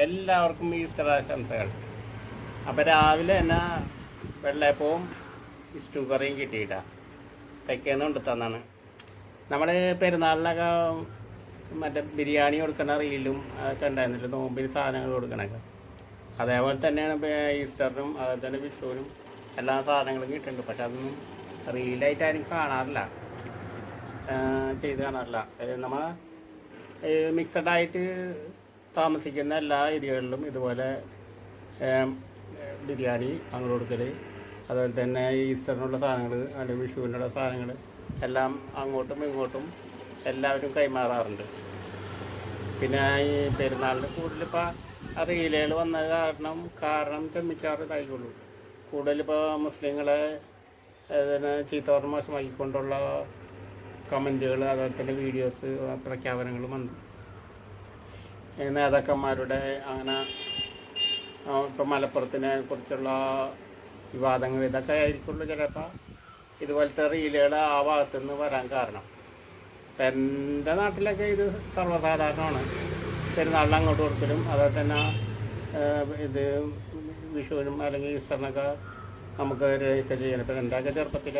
എല്ലാവർക്കും ഈസ്റ്റർ ആശംസകൾ അപ്പോൾ രാവിലെ തന്നെ വെള്ളയപ്പവും ഇസ്റ്റു കറിയും കിട്ടിയിട്ടാ. തെക്കേന്ന് കൊണ്ട് തന്നാണ്. നമ്മൾ പെരുന്നാളിനൊക്കെ മറ്റേ ബിരിയാണി കൊടുക്കണ റീലും അതൊക്കെ ഉണ്ടായിരുന്നില്ല? നോമ്പിൽ സാധനങ്ങൾ കൊടുക്കണൊക്കെ. അതേപോലെ തന്നെയാണ് ഈസ്റ്ററിനും അതുപോലെ തന്നെ വിഷുവിനും എല്ലാ സാധനങ്ങളും കിട്ടുന്നുണ്ട് പക്ഷെ അതൊന്നും റീലായിട്ട് ആരും കാണാറില്ല. ചെയ്ത് കാണാറില്ല. നമ്മൾ മിക്സഡ് ആയിട്ട് താമസിക്കുന്ന എല്ലാ ഏരിയകളിലും ഇതുപോലെ ബിരിയാണി അങ്ങോട്ട് കൊടുക്കൽ അതുപോലെ തന്നെ ഈസ്റ്ററിനുള്ള സാധനങ്ങൾ അല്ലെങ്കിൽ വിഷുവിനുള്ള സാധനങ്ങൾ എല്ലാം അങ്ങോട്ടും ഇങ്ങോട്ടും എല്ലാവരും കൈമാറാറുണ്ട്. പിന്നെ ഈ പെരുന്നാളിന് കൂടുതലിപ്പോൾ റീലുകൾ വന്ന കാരണം കാരണം ചമ്മിക്കാറ് ഇതായിക്കുള്ളൂ കൂടുതലിപ്പോൾ മുസ്ലിങ്ങളെ അതിനെ ചീത്തോറ് മോശമാക്കിക്കൊണ്ടുള്ള കമന്റുകൾ അതുപോലെ തന്നെ വീഡിയോസ് പ്രഖ്യാപനങ്ങളും വന്നു. നേതാക്കന്മാരുടെ അങ്ങനെ ഇപ്പം മലപ്പുറത്തിനെ കുറിച്ചുള്ള വിവാദങ്ങൾ ഇതൊക്കെ ആയിരിക്കുള്ളൂ ചിലപ്പോൾ. ഇതുപോലത്തെ റീലുകൾ ആ ഭാഗത്തു നിന്ന് വരാൻ കാരണം. ഇപ്പം എന്റെ നാട്ടിലൊക്കെ ഇത് സർവസാധാരണമാണ്. പെരുന്നാളിൽ അങ്ങോട്ട് കൊടുക്കലും അതുപോലെ തന്നെ ഇത് വിഷുവിനും അല്ലെങ്കിൽ ഈസ്റ്ററിനൊക്കെ നമുക്ക് ഒക്കെ ചെയ്യണം ഇപ്പം എന്റെയൊക്കെ ചെറുപ്പത്തിൽ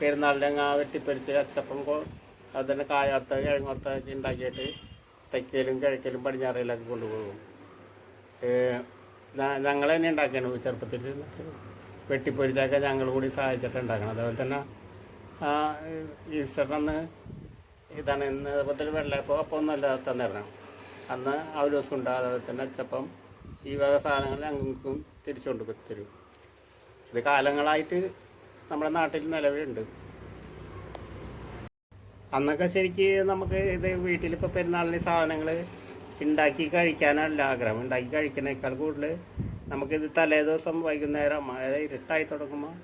പെരുന്നാളിന്റെ ആ വെട്ടിപ്പരിച്ച് അച്ചപ്പം കൊ കായാത്ത കിഴങ്ങോർത്ത ഉണ്ടാക്കിയിട്ട് തെക്കയിലും കിഴക്കലും പടിഞ്ഞാറയിലൊക്കെ കൊണ്ടുപോകും. ഞങ്ങൾ തന്നെ ഉണ്ടാക്കണം ചെറുപ്പത്തിൽ വെട്ടിപ്പൊരിച്ചൊക്കെ ഞങ്ങൾ കൂടി സഹായിച്ചിട്ട് ഉണ്ടാക്കണം അതുപോലെ തന്നെ ഈസ്റ്ററിനന്ന് ഇതാണ് ഇന്ന് അതുപോലെ വെള്ളയപ്പം അപ്പം ഒന്നുമല്ല തന്നിരണം അന്ന് ദിവസം ഉണ്ട്. അതുപോലെ തന്നെ അച്ചപ്പം ഈ വക സാധനങ്ങൾ ഞങ്ങൾക്കും തിരിച്ചുകൊണ്ട് തരും. ഇത് കാലങ്ങളായിട്ട് നമ്മുടെ നാട്ടിൽ നിലവിലുണ്ട്. അന്നൊക്കെ ശരിക്ക് നമുക്ക് ഇത് വീട്ടിലിപ്പോൾ പെരുന്നാളിന് സാധനങ്ങൾ ഉണ്ടാക്കി കഴിക്കാനല്ല ആഗ്രഹം. ഉണ്ടാക്കി കഴിക്കുന്നതിനേക്കാൾ കൂടുതൽ നമുക്കിത് തലേ ദിവസം വൈകുന്നേരം അതായത് ഇരുട്ടായി തുടങ്ങുമ്പോൾ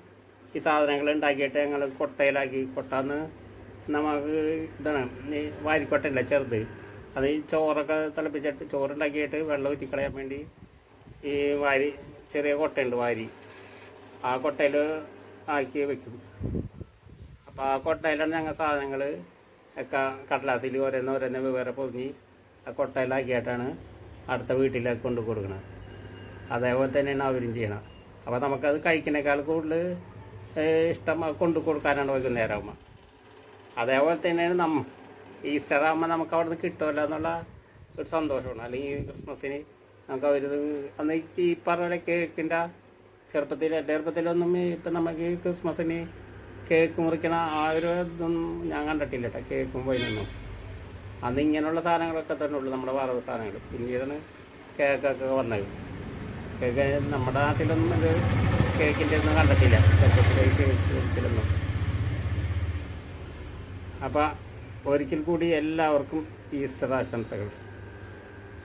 ഈ സാധനങ്ങൾ ഉണ്ടാക്കിയിട്ട് ഞങ്ങൾ കൊട്ടയിലാക്കി കൊട്ടാന്ന് നമുക്ക് ഇതാണ് ഈ വാരിക്കൊട്ടയില്ല ചെറുത്. അത് ഈ ചോറൊക്കെ തിളപ്പിച്ചിട്ട് ചോറുണ്ടാക്കിയിട്ട് വെള്ളം ഊറ്റിക്കളയാൻ വേണ്ടി ഈ വാരി ചെറിയ കൊട്ടയുണ്ട് വാരി. ആ കൊട്ടയിൽ ആക്കി വെക്കും. അപ്പോൾ ആ കൊട്ടയിലാണ് ഞങ്ങൾ സാധനങ്ങൾ ഒക്കെ കടലാസിൽ ഓരോന്ന് ഓരോന്ന് വേറെ പൊതിഞ്ഞ് കൊട്ടയിലാക്കിയിട്ടാണ് അടുത്ത വീട്ടിലേക്ക് കൊണ്ടു കൊടുക്കുന്നത് അതേപോലെ തന്നെയാണ് അവരും ചെയ്യണം അപ്പോൾ നമുക്കത് കഴിക്കുന്നേക്കാൾ കൂടുതൽ ഇഷ്ടം കൊണ്ടു കൊടുക്കാനാണ് വൈകുന്നേരം ആകുമ്പോൾ അതേപോലെ തന്നെയാണ് നമ്മ ഈസ്റ്റർ ആകുമ്പോൾ നമുക്ക് അവിടെ നിന്ന് കിട്ടുമല്ലോ എന്നുള്ള ഒരു സന്തോഷമാണ്. അല്ലെങ്കിൽ ക്രിസ്മസിന് നമുക്ക് അവർ അന്ന് ഈ പറഞ്ഞ പോലെ കേക്കിന്റെ ചെറുപ്പത്തിൽ ചെറുപ്പത്തിലൊന്നും ഇപ്പം നമുക്ക് ക്രിസ്മസിന് കേക്ക് മുറിക്കണ ആ ഒരു ഇതൊന്നും ഞാൻ കണ്ടിട്ടില്ല കേട്ടോ കേക്കും പോയിനൊന്നും അന്ന് ഇങ്ങനെയുള്ള സാധനങ്ങളൊക്കെ തന്നെ ഉള്ളൂ നമ്മുടെ വറവ് സാധനങ്ങൾ. പിന്നീടാണ് കേക്കൊക്കെ വന്നത്. കേക്ക് നമ്മുടെ നാട്ടിലൊന്നും ഇത് കേക്കിന്റെ ഒന്നും കണ്ടിട്ടില്ല. കേക്കിലൊന്നും അപ്പം ഒരിക്കൽ കൂടി എല്ലാവർക്കും ഈസ്റ്റർ ആശംസകൾ.